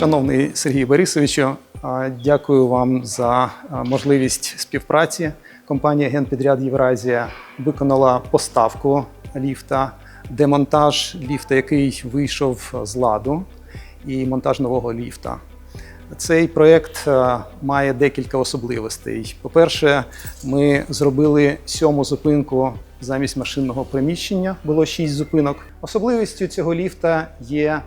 Шановний Сергій Борисовичу, дякую вам за можливість співпраці. Компанія Генпідряд Євразія виконала поставку ліфта, демонтаж ліфта, який вийшов з ладу, і монтаж нового ліфта. Цей проєкт е, має декілька особливостей. По-перше, ми зробили сьому зупинку замість машинного приміщення. Було шість зупинок. Особливістю цього ліфта є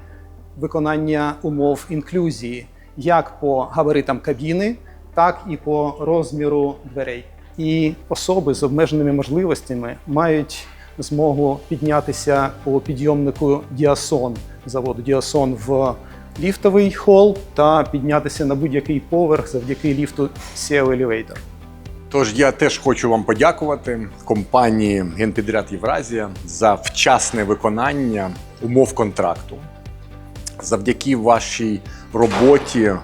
виконання умов інклюзії як по габаритам кабіни, так і по розміру дверей. І особи з обмеженими можливостями мають змогу піднятися по підйомнику Діасон заводу Діасон в ліфтовий хол та піднятися на будь-який поверх завдяки ліфту SEO Elevator. Тож я теж хочу вам подякувати компанії Генпідряд Євразія за вчасне виконання умов контракту. Завдяки вашій роботі е,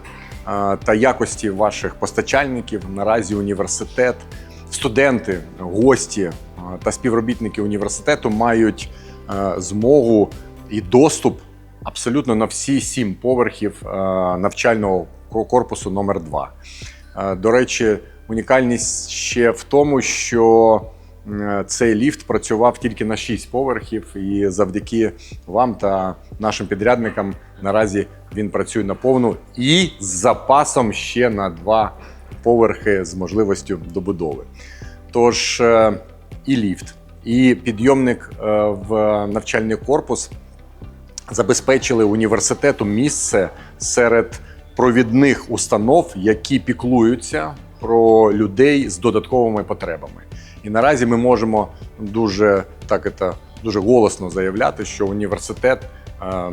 та якості ваших постачальників наразі університет, студенти, гості е, та співробітники університету мають е, змогу і доступ абсолютно на всі сім поверхів е, навчального корпусу номер 2 Е, До речі, унікальність ще в тому, що е, цей ліфт працював тільки на 6 поверхів, і завдяки вам та нашим підрядникам наразі він працює на повну і з запасом ще на два поверхи з можливістю добудови. Тож і ліфт, і підйомник в навчальний корпус забезпечили університету місце серед провідних установ, які піклуються про людей з додатковими потребами. І наразі ми можемо дуже так це, дуже голосно заявляти, що університет е,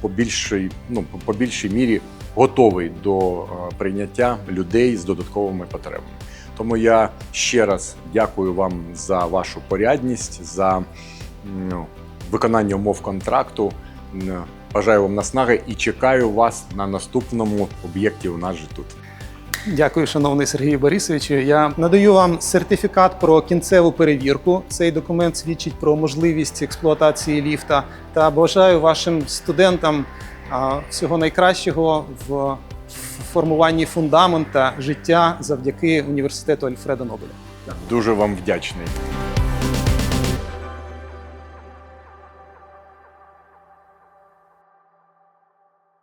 по більшій, ну, по- більшій мірі готовий до е, прийняття людей з додатковими потребами. Тому я ще раз дякую вам за вашу порядність, за ну, виконання умов контракту. М, Бажаю вам наснаги і чекаю вас на наступному об'єкті у нас же тут. Дякую, шановний Сергій Борисовичу. Я надаю вам сертифікат про кінцеву перевірку. Цей документ свідчить про можливість експлуатації ліфта та бажаю вашим студентам всього найкращого в формуванні фундамента життя завдяки університету Альфреда Нобеля. Дуже вам вдячний.